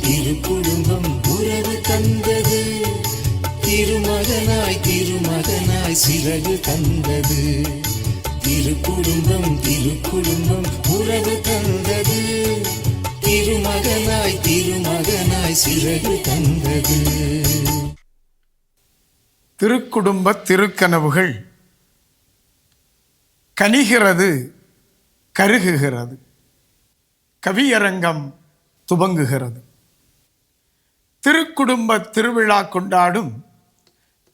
திரு குடும்பம் உறவு தந்தது. திருமகனாய் திருமகனாய் சிறகு தந்தது. திரு குடும்பம் திரு குடும்பம் உறவு தந்தது. திருமகனாய் திருமகனாய் சிறகு தந்தது. திருக்குடும்ப திருக்கனவுகள் கனிகிறது கருகுகிறது. கவியரங்கம் துவங்குகிறது. திருக்குடும்ப திருவிழா கொண்டாடும்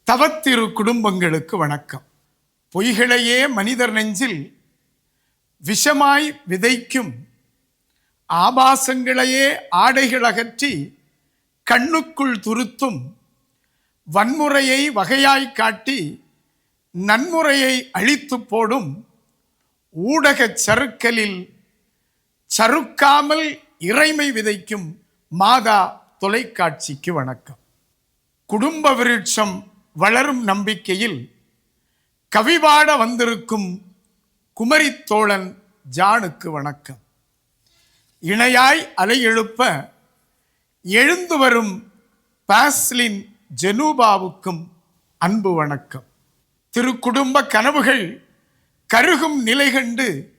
தவத்திரு குடும்பங்களுக்கு வணக்கம். பொய்களையே மனிதர் நெஞ்சில் விஷமாய் விதைக்கும் ஆபாசங்களையே ஆடைகள் அகற்றி கண்ணுக்குள் துருத்தும் வன்முறையை வகையாய் காட்டி நன்முறையை அழித்து போடும் ஊடகச் சறுக்கலில் சறுக்காமல் இறைமை விதைக்கும் மாதா தொலைக்காட்சிக்கு வணக்கம். குடும்ப விருட்சம் வளரும் நம்பிக்கையில் கவிபாட வந்திருக்கும் குமரித்தோழன் ஜானுக்கு வணக்கம். இணையாய் அலையெழுப்ப எழுந்து வரும் பாஸ்லின் ஜெனூபாவுக்கும் அன்பு வணக்கம். திருக்குடும்ப கனவுகள் கருகும் நிலை கண்டு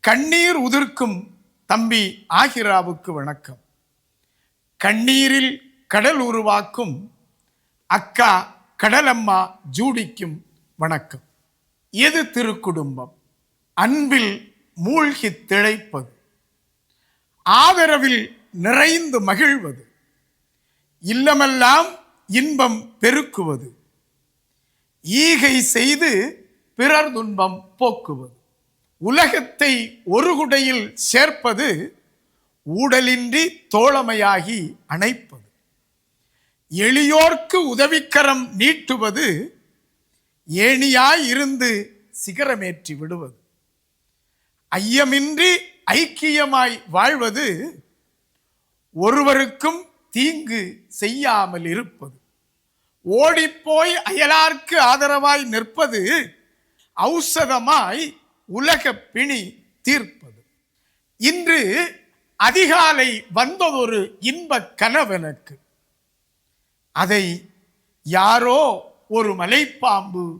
கண்ணீர் உதிர்க்கும் தம்பி ஆகிராவுக்கு வணக்கம். கண்ணீரில் கடல் உருவாக்கும் அக்கா கடலம்மா ஜூடிக்கும் வணக்கம். எது திருக்குடும்பம்? அன்பில் மூழ்கி திளைப்பது. ஆதரவில் நிறைந்து மகிழ்வது. இல்லமெல்லாம் இன்பம் பெருக்குவது. ஈகை செய்து பிறர் துன்பம் போக்குவது. உலகத்தை ஒரு குடையில் சேர்ப்பது ஊடலின்றி தோழமையாகி அணைப்பது. எளியோர்க்கு உதவிக்கரம் நீட்டுவது ஏணியாய் இருந்து சிகரமேற்றி விடுவது. ஐயமின்றி ஐக்கியமாய் வாழ்வது ஒருவருக்கும் தீங்கு செய்யாமல் இருப்பது. ஓடிப்போய் அயலார்க்கு ஆதரவாய் நிற்பது ஔஷதமாய் உலக பிணி தீர்ப்பது. இன்று அதிகாலை வந்ததொரு இன்ப கனவெனக்கு. அதை யாரோ ஒரு மலைப்பாம்பு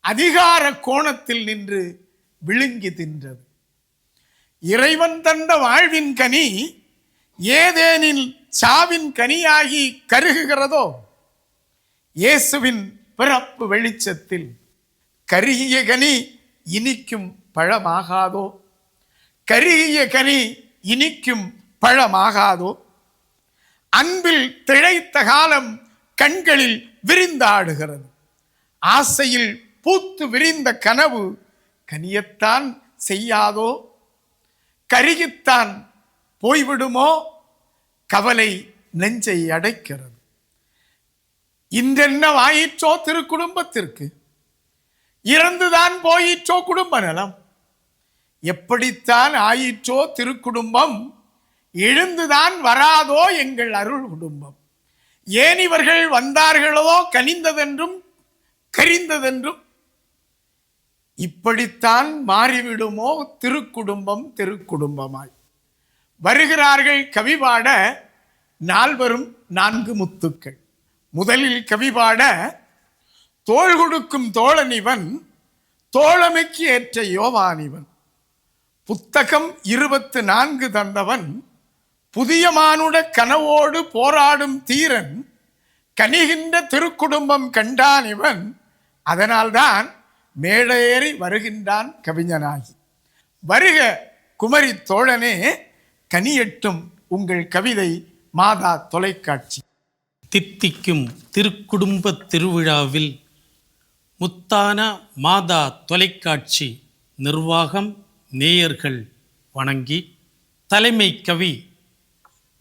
அதிகார கோணத்தில் நின்று விழுங்கி தின்றது. இறைவன் தந்த வாழ்வின் கனி ஏதேனில் சாவின் கனியாகி கருகுகிறதோ? இயேசுவின் பிறப்பு வெளிச்சத்தில் கருகிய கனி இனிக்கும் பழமாகாதோ? கருகிய கனி இனிக்கும் பழமாகாதோ? அன்பில் திழைத்த காலம் கண்களில் விரிந்தாடுகிறது. ஆசையில் பூத்து விரிந்த கனவு கனியத்தான் செய்யாதோ? கருகித்தான் போய்விடுமோ? கவலை நெஞ்சை அடைக்கிறது. இன்றென்ன ஆயிற்றோ திருக்குடும்பத்திற்கு? இறந்துதான் போயிற்றோ குடும்ப நலம் எப்படித்தான் ஆயிற்றோ திருக்குடும்பம் எழுந்துதான் வராதோ எங்கள் அருள் குடும்பம். ஏன் இவர்கள் வந்தார்களோ கனிந்ததென்றும் கரிந்ததென்றும். இப்படித்தான் மாறிவிடுமோ திருக்குடும்பம் திருக்குடும்பமாய். வருகிறார்கள் கவிபாட நால்வரும் நான்கு முத்துக்கள். முதலில் கவிபாட தோள் கொடுக்கும் தோழனிவன் தோழமைக்கு ஏற்ற யோவானிவன் புத்தகம் இருபத்து நான்கு தந்தவன் புதிய மானுட கனவோடு போராடும் தீரன் கனிகின்ற திருக்குடும்பம் கண்டான் இவன். அதனால்தான் மேடையேறி வருகின்றான் கவிஞனாகி. வருக குமரி தோழனே கனியட்டும் உங்கள் கவிதை மாதா தொலைக்காட்சி. தித்திக்கும் திருக்குடும்ப திருவிழாவில் முத்தான மாதா தொலைக்காட்சி நிர்வாகம் நேயர்கள் வணங்கி தலைமை கவி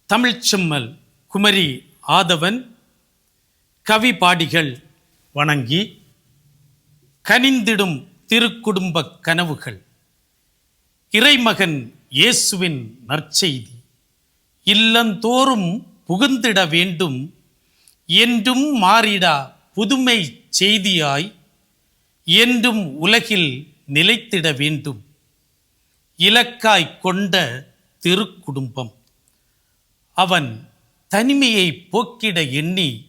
தமிழ்ச்செம்மல் குமரி ஆதவன் கவி பாடிகள் வணங்கி கனிந்திடும் திருக்குடும்ப கனவுகள் இறைமகன் இயேசுவின் நற்செய்தி இல்லந்தோறும் புகுந்திட வேண்டும் என்றும் மாறிடா புதுமை செய்தியாய் என்றும் உலகில் நிலைத்திட வேண்டும். இலக்காய் கொண்ட திருக்குடும்பம். அவன் தனிமையை போக்கிட எண்ணி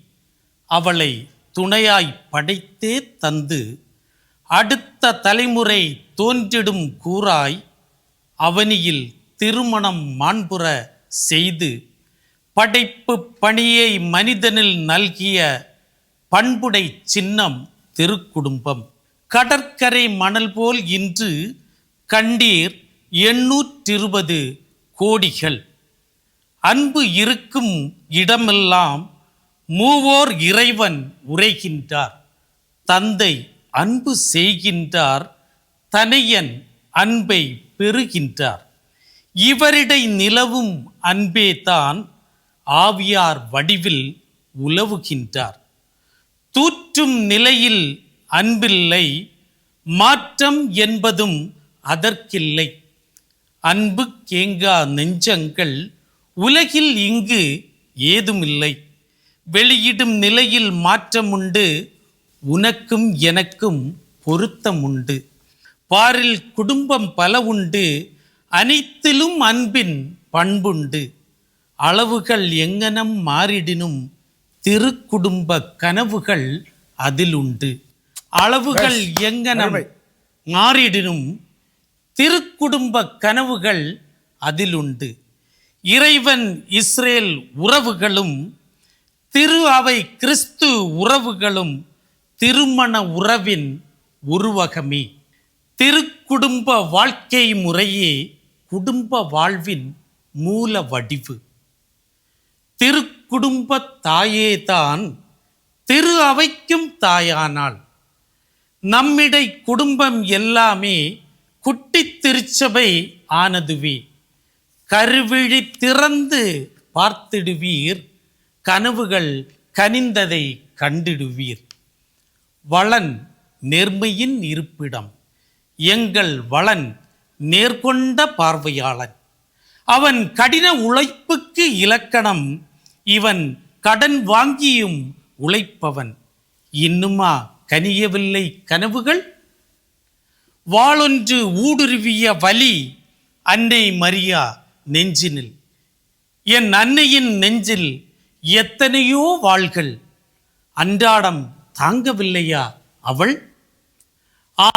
அவளை துணையாய் படைத்தே தந்து அடுத்த தலைமுறை தோன்றிடும் கூறாய் அவனியில் திருமணம் மாண்புற செய்து படைப்பு பணியை மனிதனில் நல்கிய பண்புடை சின்னம் திருக்குடும்பம். கடற்கரை மணல் போல் இன்று கண்டீர் எண்ணூற்றிருபது கோடிகள். அன்பு இருக்கும் இடமெல்லாம் மூவோர் இறைவன் உரைகின்றார். தந்தை அன்பு செய்கின்றார் தனையன் அன்பை பெறுகின்றார். இவரிடை நிலவும் அன்பே தான் ஆவியார் வடிவில் உலவுகின்றார். தூற்றும் நிலையில் அன்பில்லை மாற்றம் என்பதும் அதற்கில்லை. அன்பு கேங்கா நெஞ்சங்கள் உலகில் இங்கு ஏதுமில்லை. வெளியிடும் நிலையில் மாற்றம் உண்டு உனக்கும் எனக்கும் பொருத்தம் உண்டு பாரில் குடும்பம் பல உண்டு அனைத்திலும் அன்பின் பண்புண்டு. அளவுகள் எங்கனம் மாறிடினும் திருக்குடும்ப கனவுகள் அதில் உண்டு அளவுகள் எங்கனம். மாறிடினும் திருக்குடும்ப கனவுகள் அதில் உண்டு இறைவன் இஸ்ரேல் உறவுகளும் திரு அவை கிறிஸ்து உறவுகளும் திருமண உறவின் உருவகமே. திருக்குடும்ப வாழ்க்கை முறையே குடும்ப வாழ்வின் மூல வடிவு. திருக்குடும்ப தாயேதான் திரு அவைக்கும் தாயானாள் நம்மிடை குடும்பம் எல்லாமே குட்டி திருச்சபை ஆனதுவே. கருவிழி திறந்து பார்த்திடுவீர் கனவுகள் கனிந்ததை கண்டிடுவீர். வளன் நேர்மையின் இருப்பிடம் எங்கள் வளன் நேர்கொண்ட பார்வையாளன். அவன் கடின உழைப்புக்கு இலக்கணம் இவன் கடன் வாங்கியும் உழைப்பவன். இன்னுமா கனியவில்லை கனவுகள்? வாளொன்று ஊடுருவிய வலி அன்னை மரியா நெஞ்சினில். என் அன்னையின் நெஞ்சில் எத்தனையோ வாள்கள். அன்றாடம் தாங்கவில்லையா அவள்?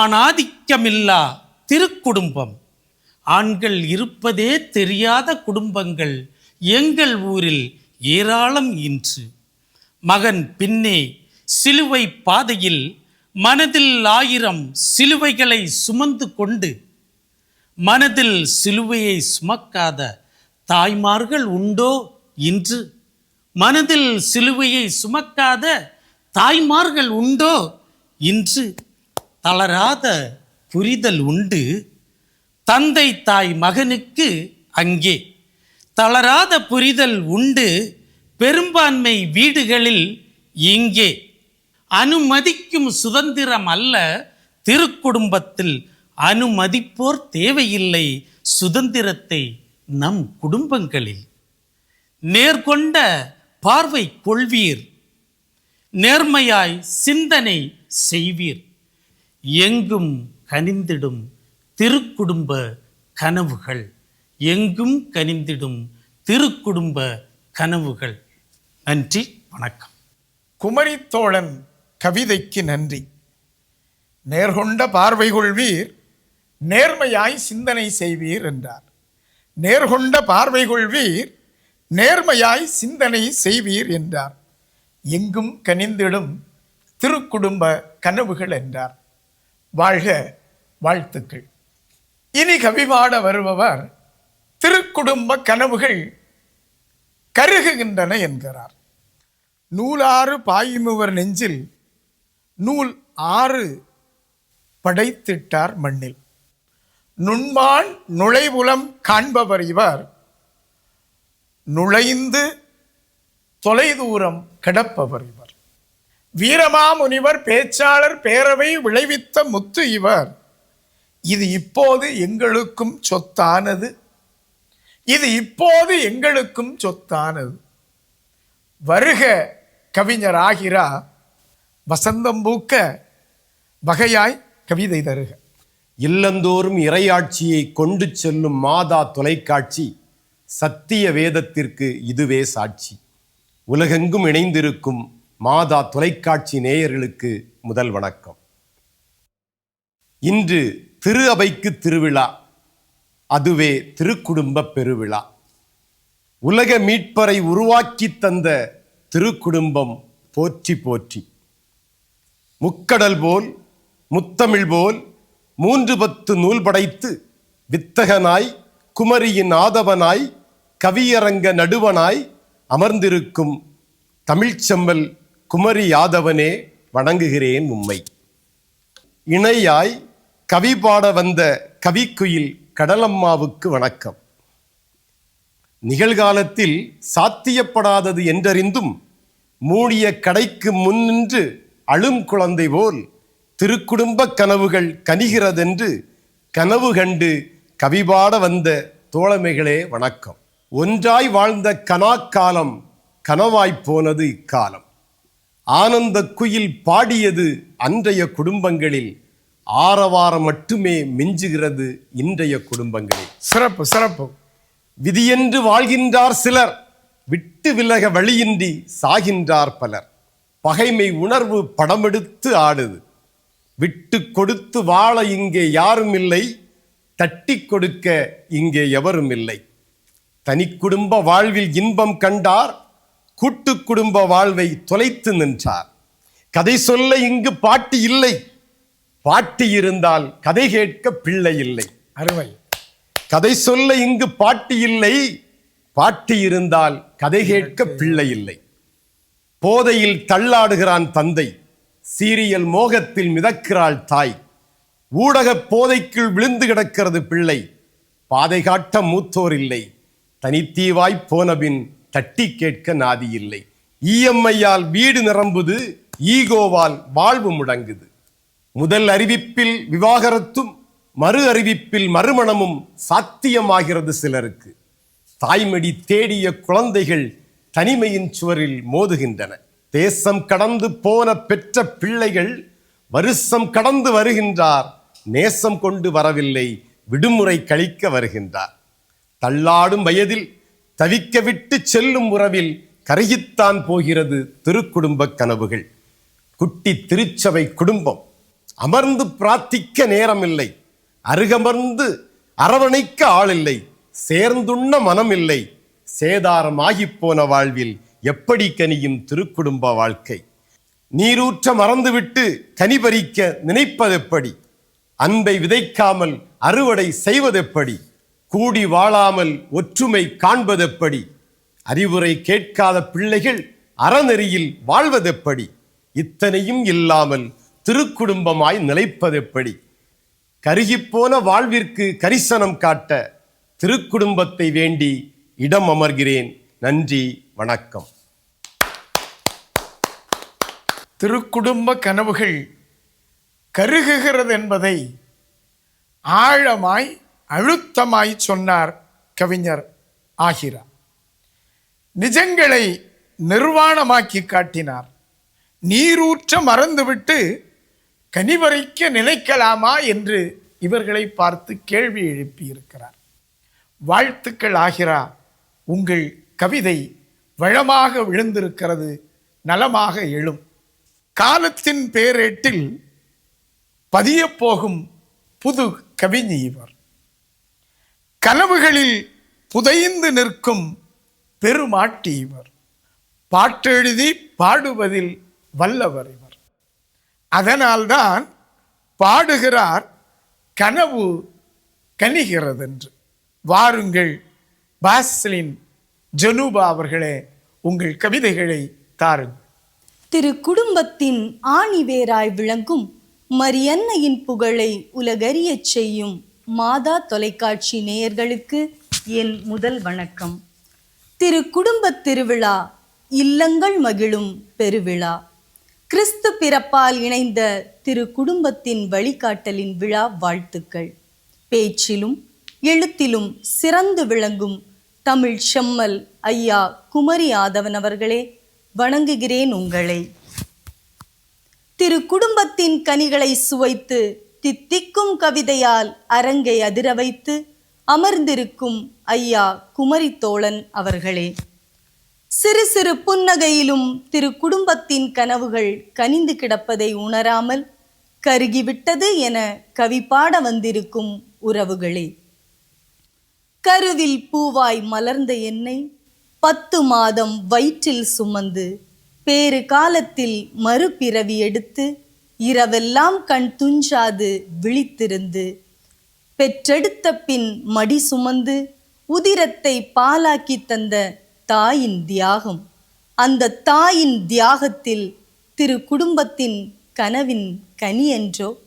ஆணாதிக்கமில்லா திருக்குடும்பம். ஆண்கள் இருப்பதே தெரியாத குடும்பங்கள். எங்கள் ஊரில் ஏராளம் இன்று. மகன் பின்னே சிலுவை பாதையில் மனதில் ஆயிரம் சிலுவைகளை சுமந்து கொண்டு மனதில் சிலுவையை சுமக்காத தாய்மார்கள் உண்டோ இன்று? மனதில் சிலுவையை சுமக்காத தாய்மார்கள் உண்டோ இன்று? தளராத புரிதல் உண்டு. தந்தை தாய் மகனுக்கு அங்கே. தளராத புரிதல் உண்டு. பெரும்பான்மை வீடுகளில் இங்கே. அனுமதிக்கும் சுதந்திரம் அல்ல திருக்குடும்பத்தில் அனுமதிப்போர் தேவையில்லை சுதந்திரத்தை நம் குடும்பங்களில். நேர்கொண்ட பார்வை கொள்வீர் நேர்மையாய் சிந்தனை செய்வீர். எங்கும் கனிந்திடும் திருக்குடும்ப கனவுகள் எங்கும் கனிந்திடும் திருக்குடும்ப கனவுகள். நன்றி வணக்கம். குமரித்தோழன் கவிதைக்கு நன்றி. நேர்கொண்ட பார்வை கொள்வீர் நேர்மையாய் சிந்தனை செய்வீர் என்றார். நேர்கொண்ட பார்வை கொள்வீர் நேர்மையாய் சிந்தனை செய்வீர் என்றார். எங்கும் கனிந்திடும் திருக்குடும்ப கனவுகள் என்றார். வாழ்க வாழ்த்துக்கள். இனி கவிபாட வருபவர் திருக்குடும்ப கனவுகள் கருகுகின்றன என்கிறார். நூலாறு பாயுமுவர் நெஞ்சில் நூல் ஆறு படைத்திட்டார் மண்ணில். நுண்மான் நுழைவுலம் காண்பவர் இவர். நுழைந்து தொலைதூரம் கிடப்பவர் இவர். வீரமாமுனிவர் பேச்சாளர் பேரவை விளைவித்த முத்து இவர். இது இப்போது எங்களுக்கும் சொத்தானது. இது இப்போது எங்களுக்கும் சொத்தானது. வருக கவிஞர் ஆகிறா வசந்தம் பூக்க வகையாய் கவிதை தருக. இல்லந்தோறும் இறையாட்சியை கொண்டு செல்லும் மாதா தொலைக்காட்சி சத்திய வேதத்திற்கு இதுவே சாட்சி. உலகெங்கும் இணைந்திருக்கும் மாதா தொலைக்காட்சி நேயர்களுக்கு முதல் வணக்கம். இன்று திரு அவைக்கு திருவிழா அதுவே திருக்குடும்ப பெருவிழா. உலக மீட்பரை உருவாக்கி தந்த திருக்குடும்பம் போற்றி போற்றி. முக்கடல் போல் முத்தமிழ் போல் மூன்று பத்து நூல் படைத்து வித்தகனாய் குமரியின் ஆதவனாய் கவியரங்க நடுவனாய் அமர்ந்திருக்கும் தமிழ்ச்செம்மல் குமரி யாதவனே வணங்குகிறேன் உம்மை. இணையாய் கவி பாட வந்த கவிக்குயில் கடலம்மாவுக்கு வணக்கம். நிகழ்காலத்தில் சாத்தியப்படாதது என்றறிந்தும் மூடிய கடைக்கு முன்னின்று அழும் குழந்தை போல் திருக்குடும்ப கனவுகள் கனிகிறதென்று கனவு கண்டு கவிபாட வந்த தோழமைகளே வணக்கம். ஒன்றாய் வாழ்ந்த கனாக்காலம் கனவாய்ப் போனது இக்காலம். ஆனந்த குயில் பாடியது அன்றைய குடும்பங்களில் ஆரவாரம் மட்டுமே மிஞ்சுகிறது இன்றைய குடும்பங்களில். சிறப்பு சிறப்பு. விதியென்று வாழ்கின்றார் சிலர் விட்டு விலக வழியின்றி சாகின்றார் பலர். பகைமை உணர்வு படமெடுத்து ஆடுது. விட்டு கொடுத்து வாழ இங்கே யாரும் இல்லை தட்டி கொடுக்க இங்கே எவரும் இல்லை தனி குடும்ப வாழ்வில் இன்பம் கண்டார் கூட்டு குடும்ப வாழ்வை தொலைத்து நின்றார். கதை சொல்ல இங்கு பாட்டி இல்லை. பாட்டி இருந்தால் கதை கேட்க பிள்ளை இல்லை. அருமை. கதை சொல்ல இங்கு பாட்டி இல்லை பாட்டி இருந்தால் கதை கேட்க பிள்ளை இல்லை. போதையில் தள்ளாடுகிறான் தந்தை. சீரியல் மோகத்தில் மிதக்கிறாள் தாய். ஊடகப் போதைக்குள் விழுந்து கிடக்கிறது பிள்ளை. பாதை காட்ட மூத்தோர் இல்லை. தனித்தீவாய் போனபின் தட்டி கேட்க நாதி இல்லை. இஎம்ஐயால் வீடு நிரம்புது ஈகோவால் வாழ்வு முடங்குது. முதல் அறிவிப்பில் விவாகரத்தும் மறு அறிவிப்பில் மறுமணமும் சாத்தியமாகிறது சிலருக்கு. தாய்மடி தேடிய குழந்தைகள் தனிமையின் சுவரில் மோதுகின்றன. தேசம் கடந்து போன பெற்ற பிள்ளைகள் வருஷம் கடந்து வருகின்றார். நேசம் கொண்டு வரவில்லை விடுமுறை கழிக்க வருகின்றார். தள்ளாடும் வயதில் தவிக்க விட்டு செல்லும் உறவில் கருகித்தான் போகிறது திருக்குடும்ப கனவுகள். குட்டி திருச்சபை குடும்பம் அமர்ந்து பிரார்த்திக்க நேரமில்லை. அருகமர்ந்து அரவணைக்க ஆளில்லை. சேர்ந்துண்ண மனமில்லை. சேதாரம் ஆகிப்போன வாழ்வில் எப்படி கனியும் திருக்குடும்ப வாழ்க்கை? நீரூற்ற மறந்துவிட்டு கனி பறிக்க நினைப்பதெப்படி? அன்பை விதைக்காமல் அறுவடை செய்வதெப்படி? கூடி வாழாமல் ஒற்றுமை காண்பதெப்படி? அறிவுரை கேட்காத பிள்ளைகள் அறநெறியில் வாழ்வதெப்படி? இத்தனையும் இல்லாமல் திருக்குடும்பமாய் நிலைப்பதெப்படி? கருகிப்போன வாழ்விற்கு கரிசனம் காட்ட திருக்குடும்பத்தை வேண்டி இடம் அமர்கிறேன். நன்றி வணக்கம். திருக்குடும்ப கனவுகள் கருகுகிறது என்பதை ஆழமாய் அழுத்தமாய் சொன்னார் கவிஞர் ஆகிரா. நிஜங்களை நிர்வாணமாக்கி காட்டினார். நீரூற்ற மறந்துவிட்டு கனிவரைக்க நினைக்கலாமா என்று இவர்களை பார்த்து கேள்வி எழுப்பியிருக்கிறார். வாழ்த்துக்கள் ஆகிறா உங்கள் கவிதை வளமாக விழுந்திருக்கிறது நலமாக எழும். காலத்தின் பேரேட்டில் பதியப்போகும் புது கவிஞி இவர். கனவுகளில் புதைந்து நிற்கும் பெருமாட்டி இவர். பாட்டெழுதி பாடுவதில் வல்லவர் இவர். அதனால்தான் பாடுகிறார் கனவு கனிகிறதென்று. வாருங்கள் பாஸ்லின் ஜனூபா அவர்களே உங்கள் கவிதைகளை தாருங்கள். திரு குடும்பத்தின் ஆணிவேராய் விளங்கும் மரியன்னையின் புகழை உலகறியச் செய்யும் மாதா தொலைக்காட்சி நேயர்களுக்கு என் முதல் வணக்கம். திரு குடும்பத் திருவிழா இல்லங்கள் மகிழும் பெருவிழா. கிறிஸ்து பிறப்பால் இணைந்த திரு குடும்பத்தின் வழிகாட்டலின் விழா வாழ்த்துக்கள். பேச்சிலும் எழுத்திலும் சிறந்து விளங்கும் தமிழ் செம்மல் ஐயா குமரி ஆதவன் அவர்களே வணங்குகிறேன் உங்களை. திரு குடும்பத்தின் கனிகளை சுவைத்து தித்திக்கும் கவிதையால் அரங்கை அதிர வைத்து அமர்ந்திருக்கும் ஐயா குமரி தோழன் அவர்களே. சிறு சிறு புன்னகையிலும் திரு குடும்பத்தின் கனவுகள் கனிந்து கிடப்பதை உணராமல் கருகிவிட்டது என கவி பாட வந்திருக்கும் உறவுகளே. கருவில் பூவாய் மலர்ந்த என்னை பத்து மாதம் வயிற்றில் சுமந்து பேறு காலத்தில் மறுபிறவி எடுத்து இரவெல்லாம் கண் துஞ்சாது விழித்திருந்து பெற்றெடுத்த பின் மடி சுமந்து உதிரத்தை பாலாக்கி தந்த தாயின் தியாகம். அந்த தாயின் தியாகத்தில் திரு குடும்பத்தின் கனவின் கனி என்றோ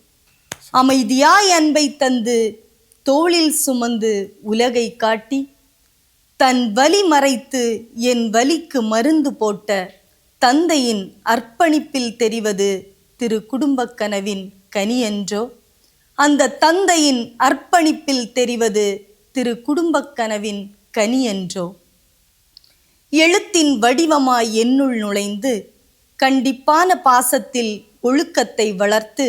அமைதியாய் அன்பை தந்து தோளில் சுமந்து உலகை காட்டி தன் வலி மறைத்து என் வலிக்கு மருந்து போட்ட தந்தையின் அர்ப்பணிப்பில் தெரிவது திரு குடும்பக் கனவின் அந்த தந்தையின் அர்ப்பணிப்பில் தெரிவது திரு குடும்பக் கனவின் எழுத்தின் வடிவமாய் என்னுள் நுழைந்து கண்டிப்பான பாசத்தில் ஒழுக்கத்தை வளர்த்து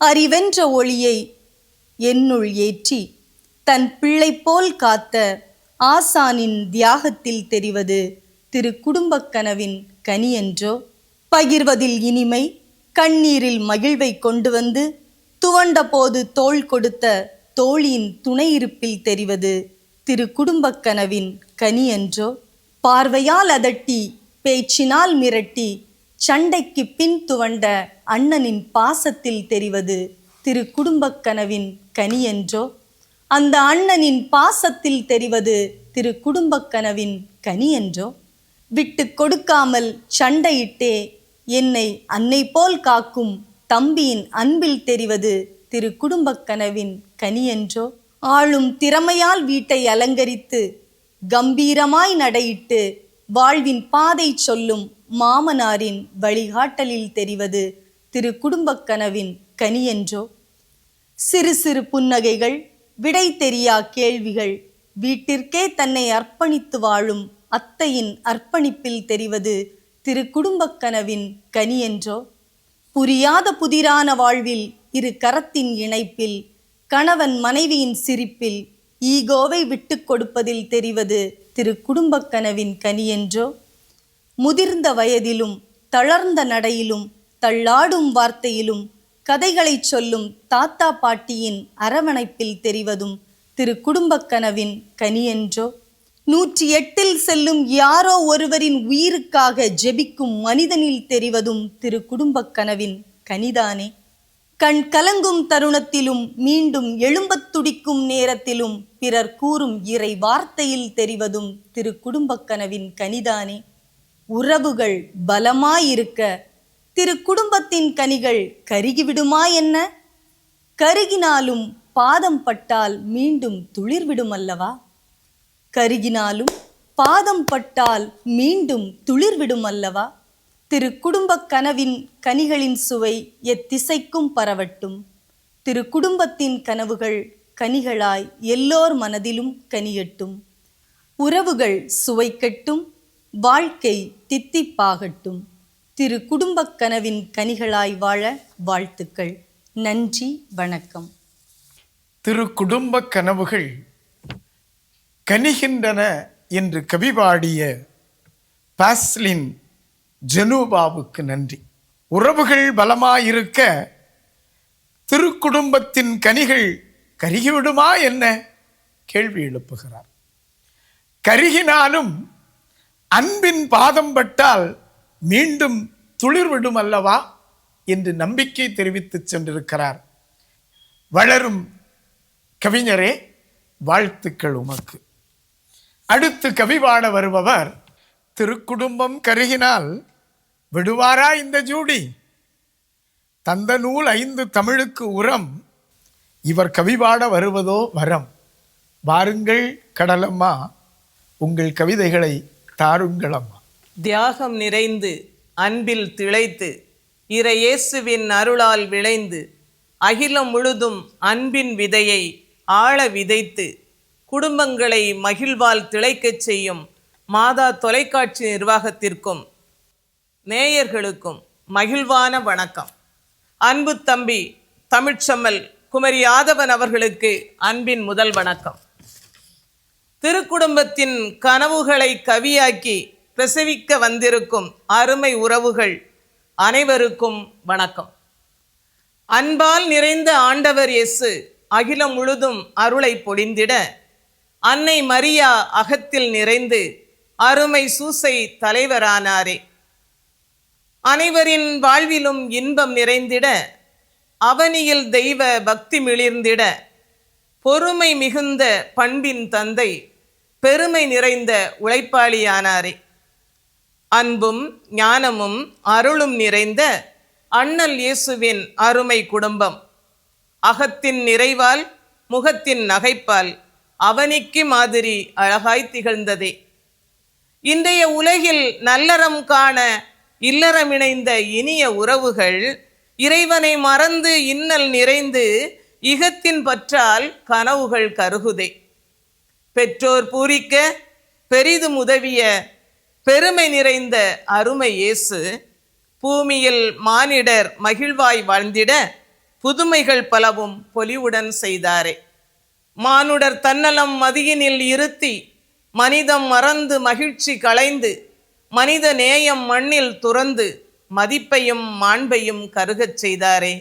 அறிவென்ற ஒளியை என்னுள் ஏற்றி தன் பிள்ளை போல் காத்த ஆசானின் தியாகத்தில் தெரிவது திரு குடும்பக் கனவின் கனி என்றோ பகிர்வதில் இனிமை கண்ணீரில் மகிழ்வை கொண்டு வந்து துவண்டபோது தோள் கொடுத்த தோழியின் துணை இருப்பில் தெரிவது திரு குடும்பக் கனவின் கனி என்றோ பார்வையால் அதட்டி பேச்சினால் மிரட்டி சண்டைக்கு பின் துவண்ட அண்ணனின் பாசத்தில் தெரிவது திரு குடும்பக் கனவின் கனி என்றோ அந்த அண்ணனின் பாசத்தில் தெரிவது திரு குடும்பக் கனவின் கனி என்றோ விட்டு கொடுக்காமல் சண்டையிட்டே என்னை அன்னை போல் காக்கும் தம்பியின் அன்பில் தெரிவது திரு குடும்பக் கனவின் கனி என்றோ ஆளும் திறமையால் வீட்டை அலங்கரித்து கம்பீரமாய் நடையிட்டு வாழ்வின் பாதை சொல்லும் மாமனாரின் வழிகாட்டலில் தெரிவது திரு குடும்பக் கனவின் கனி என்றோ? சிறு சிறு புன்னகைகள் விடை தெரியா கேள்விகள் வீட்டிற்கே தன்னை அர்ப்பணித்து வாழும் அத்தையின் அர்ப்பணிப்பில் தெரிவது திரு குடும்பக் கனவின் கனி என்றோ? புரியாத புதிரான வாழ்வில் இரு கரத்தின் இணைப்பில் கணவன் மனைவியின் சிரிப்பில் ஈகோவை விட்டு கொடுப்பதில் தெரிவது திரு குடும்பக் கனவின் கனி என்றோ? முதிர்ந்த வயதிலும் தளர்ந்த நடையிலும் தள்ளாடும் வார்த்தையிலும் கதைகளைச் சொல்லும் தாத்தா பாட்டியின் அரவணைப்பில் தெரிவதும் திரு குடும்பக் கனவின் நூற்றி எட்டில் செல்லும் யாரோ ஒருவரின் உயிருக்காக ஜெபிக்கும் மனிதனில் தெரிவதும் திரு குடும்பக் கனவின் கனிதானே. கண் கலங்கும் தருணத்திலும் மீண்டும் எழும்பத் துடிக்கும் நேரத்திலும் பிறர் கூறும் இறை வார்த்தையில் தெரிவதும் திரு குடும்பக் கனவின் கனிதானே. உறவுகள் பலமாயிருக்க திரு குடும்பத்தின் கனிகள் கருகிவிடுமா என்ன? கருகினாலும் பாதம் பட்டால் மீண்டும் துளிர்விடும் அல்லவா கருகினாலும் பாதம் பட்டால் மீண்டும் துளிர்விடும் அல்லவா திரு குடும்பக் கனவின் கனிகளின் சுவை எத்திசைக்கும் பரவட்டும். திரு குடும்பத்தின் கனவுகள் கனிகளாய் எல்லோர் மனதிலும் கனியட்டும். உறவுகள் சுவைக்கட்டும் வாழ்க்கை தித்திப்பாகட்டும். திரு குடும்பக் கனவின் கனிகளாய் வாழ வாழ்த்துக்கள். நன்றி வணக்கம். திரு குடும்ப கனவுகள் கனிகின்றன என்று கவி பாடிய பாஸ்லின் ஜெனூபாவுக்கு நன்றி. உறவுகள் பலமாயிருக்க திருக்குடும்பத்தின் கனிகள் கருகிவிடுமா என்ன? கேள்வி எழுப்புகிறார். கருகினாலும் அன்பின் பாதம் பட்டால் மீண்டும் துளிர்விடும் அல்லவா என்று நம்பிக்கை தெரிவித்து சென்றிருக்கிறார். வளரும் கவிஞரே வாழ்த்துக்கள் உமக்கு. அடுத்து கவி பாட வருபவர் திருக்குடும்பம் கருகினால் விடுவாரா இந்த ஜூடி? தந்த நூல் ஐந்து தமிழுக்கு உரம் இவர் கவி பாட வருவதோ வரம். வாருங்கள் கடலம்மா உங்கள் கவிதைகளை தாருங்களம்மா தியாகம் நிறைந்து அன்பில் திளைத்து இறையேசுவின் அருளால் விளைந்து அகிலம் முழுதும் அன்பின் விதையை ஆழ விதைத்து குடும்பங்களை மகிழ்வால் திளைக்கச் செய்யும் மாதா தொலைக்காட்சி நிர்வாகத்திற்கும் நேயர்களுக்கும் மகிழ்வான வணக்கம். அன்பு தம்பி தமிழ்ச்சம்மல் குமரி யாதவன் அவர்களுக்கு அன்பின் முதல் வணக்கம். திருக்குடும்பத்தின் கனவுகளை கவியாக்கி பிரசவிக்க வந்திருக்கும் அருமை உறவுகள் அனைவருக்கும் வணக்கம். அன்பால் நிறைந்த ஆண்டவர் இயேசு அகிலம் முழுதும் அருளை பொழிந்திட அன்னை மரியா அகத்தில் நிறைந்து அருமை சூசை தலைவரானாரே. அனைவரின் வாழ்விலும் இன்பம் நிறைந்திட அவனியில் தெய்வ பக்தி மிளிர்ந்திட பொறுமை மிகுந்த பண்பின் தந்தை பெருமை நிறைந்த உழைப்பாளியானாரே. அன்பும் ஞானமும் அருளும் நிறைந்த அண்ணல் இயேசுவின் அருமை குடும்பம். அகத்தின் நிறைவால் முகத்தின் நகைப்பால் அவனிக்கு மாதிரி அழகாய் திகழ்ந்ததே. இன்றைய உலகில் நல்லறம் காண இல்லறமிணைந்த இனிய உறவுகள் இறைவனை மறந்து இன்னல் நிறைந்து இகத்தின் பற்றால் கனவுகள் கருகுதே. பெற்றோர் பூரிக்க பெரிதும் உதவிய பெருமை நிறைந்த அருமை இயேசு பூமியில் மானிடர் மகிழ்வாய் வாழ்ந்திட புதுமைகள் பலவும் பொலிவுடன் செய்தாரே. மானுடர் தன்னலம் மதியினில் இருத்தி மனிதம் மறந்து மகிழ்ச்சி களைந்து மனித நேயம் மண்ணில் துறந்து மதிப்பையும் மாண்பையும் கருகச் செய்தாரே.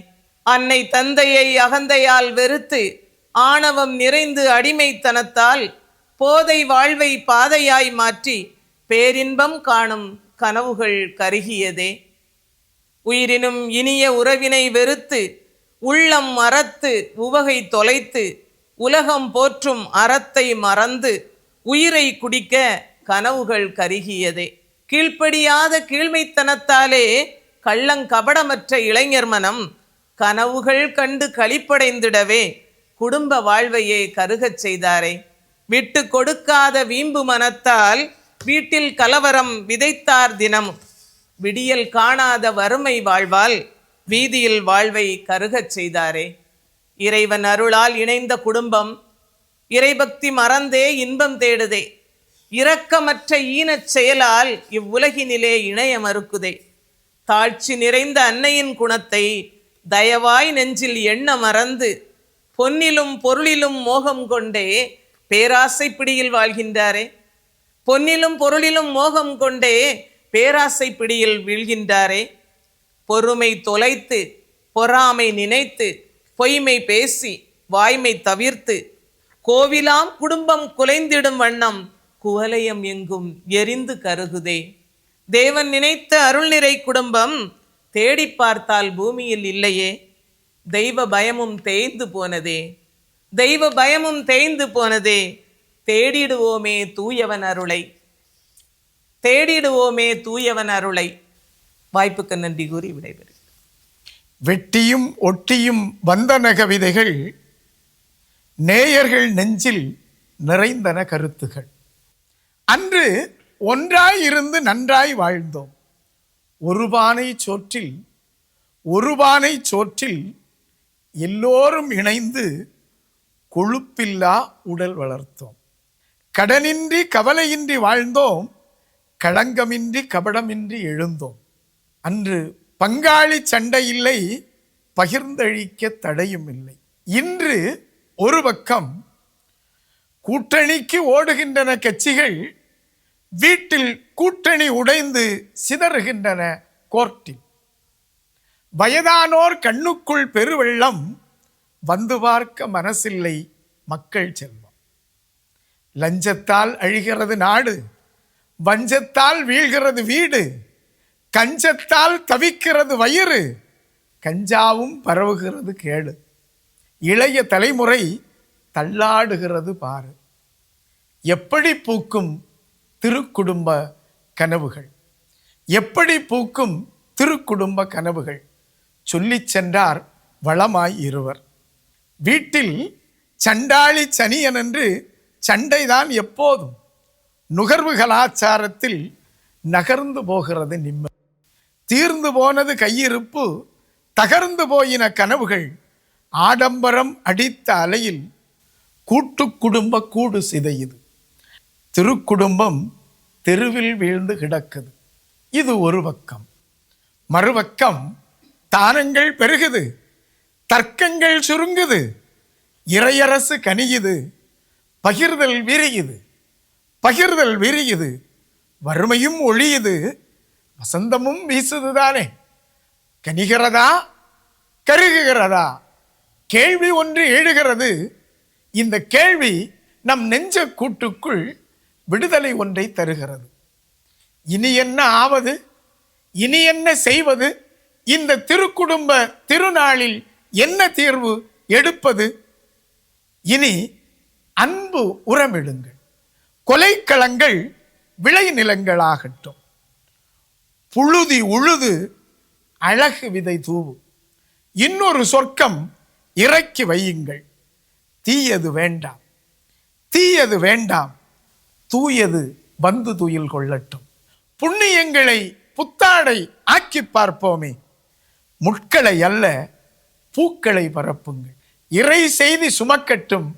அன்னை தந்தையை அகந்தையால் வெறுத்து ஆணவம் நிறைந்து அடிமைத்தனத்தால் போதை வாழ்வை பாதையாய் மாற்றி பேரின்பம் காணும் கனவுகள் கருகியதே. உயிரினும் இனிய உறவினை வெறுத்து உள்ளம் மறத்து உவகை தொலைத்து உலகம் போற்றும் அறத்தை மறந்து உயிரை குடிக்க கனவுகள் கருகியதே. கீழ்ப்படியாத கீழ்மைத்தனத்தாலே கள்ளங்கபடமற்ற இளைஞர் மனம் கனவுகள் கண்டு களிப்படைந்திடவே குடும்ப வாழ்வையே கருகச் செய்தாரே. விட்டு கொடுக்காத வீம்பு மனத்தால் வீட்டில் கலவரம் விதைத்தார் தினமும். விடியல் காணாத வறுமை வாழ்வால் வீதியில் வாழ்வை கருகச் செய்தாரே. இறைவன் அருளால் இணைந்த குடும்பம் இறைபக்தி மறந்தே இன்பம் தேடுதே. இரக்கமற்ற ஈனச் செயலால் இவ்வுலகினிலே இணைய மறுக்குதே. தாழ்ச்சி நிறைந்த அன்னையின் குணத்தை தயவாய் நெஞ்சில் எண்ண மறந்து பொன்னிலும் பொருளிலும் மோகம் கொண்டே பேராசை பிடியில் வாழ்கின்றாரே. பொன்னிலும் பொருளிலும் மோகம் கொண்டே பேராசை பிடியில் வீழ்கின்றாரே. பொறுமை தொலைத்து பொறாமை நினைத்து பொய்மை பேசி வாய்மை தவிர்த்து கோவிலாம் குடும்பம் குலைந்திடும் வண்ணம் குவலயம் எங்கும் எரிந்து கருகுதே. தேவன் நினைத்த அருள்நிறை குடும்பம் தேடி பார்த்தால் பூமியில் இல்லையே. தெய்வ பயமும் தேய்ந்து போனதே. தெய்வ பயமும் தேய்ந்து போனதே. தேடிடுவோமே தூயவன் அருளை. தேடிடுவோமே தூயவன் அருளை. வாய்ப்புக்கு நன்றி கூறி விடைபெறும் வெட்டியும் ஒட்டியும் வந்தன கவிதைகள் நேயர்கள் நெஞ்சில் நிறைந்தன கருத்துகள். அன்று ஒன்றாய் இருந்து நன்றாய் வாழ்ந்தோம். ஒரு பானை சோற்றில் ஒரு பானை சோற்றில் எல்லோரும் இணைந்து கொழுப்பில்லா உடல் வளர்த்தோம். கடனின்றி கவலையின்றி வாழ்ந்தோம் களங்கமின்றி கபடமின்றி எழுந்தோம். அன்று பங்காளி சண்டை இல்லை பகிர்ந்தழிக்க தடையும் இல்லை இன்று ஒரு பக்கம் கூட்டணிக்கு ஓடுகின்றன கட்சிகள் வீட்டில் கூட்டணி உடைந்து சிதறுகின்றன கோர்ட்டில். வயதானோர் கண்ணுக்குள் பெருவெள்ளம் வந்து பார்க்க மனசில்லை மக்கள் செல்வம். லஞ்சத்தால் அழிகிறது நாடு வஞ்சத்தால் வீழ்கிறது வீடு கஞ்சத்தால் தவிக்கிறது வயிறு கஞ்சாவும் பரவுகிறது கேடு. இளைய தலைமுறை தள்ளாடுகிறது பாரு எப்படி பூக்கும் திருக்குடும்ப கனவுகள்? எப்படி பூக்கும் திருக்குடும்ப கனவுகள்? சொல்லிச் சென்றார் வளமாய் இருவர். வீட்டில் சண்டாளி சனியன் என்று சண்டைதான் எப்போதும். நுகர்வு கலாச்சாரத்தில் நகர்ந்து போகிறது நிம்மதி. தீர்ந்து போனது கையிருப்பு தகர்ந்து போயின கனவுகள் ஆடம்பரம் அடித்த அலையில் கூட்டு குடும்ப கூடு சிதையுது. திருக்குடும்பம் தெருவில் வீழ்ந்து கிடக்குது. இது ஒரு பக்கம். மறுபக்கம் தானங்கள் பெருகுது. தர்க்கங்கள் சுருங்குது. இறையரசு கனியுது. பகிர்தல் விரியுது. பகிர்தல் விரியுது. வறுமையும் ஒழியுது. வசந்தமும் வீசுதுதானே. கனிகிறதா? கருகுகிறதா? கேள்வி ஒன்று எழுகிறது. இந்த கேள்வி நம் நெஞ்ச கூட்டுக்குள் விடுதலை ஒன்றை தருகிறது. இனி என்ன ஆவது? இனி என்ன செய்வது? இந்த திருக்குடும்ப திருநாளில் என்ன தீர்வு எடுப்பது? இனி அன்பு உரமிடுங்கள் கொலைக்களங்கள் விளை நிலங்களாகட்டும் புழுதி உழுது அழகு விதை தூவும் இன்னொரு சொர்க்கம் இறக்கி வையுங்கள். தீயது வேண்டாம். தீயது வேண்டாம். தூயது வந்து துயில் கொள்ளட்டும். புண்ணியங்களை புத்தாடை ஆக்கி பார்ப்போமே. முட்களை அல்ல பூக்களை பரப்புங்கள். இறை செய்தி சுமக்கட்டும்.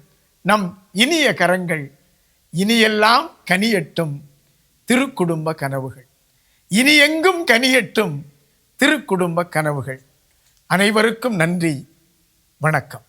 நம் இனிய கரங்கள் இனியெல்லாம் கனியட்டும் திருக்குடும்ப கனவுகள். இனி எங்கும் கனியட்டும் திருக்குடும்ப கனவுகள். அனைவருக்கும் நன்றி. வணக்கம்.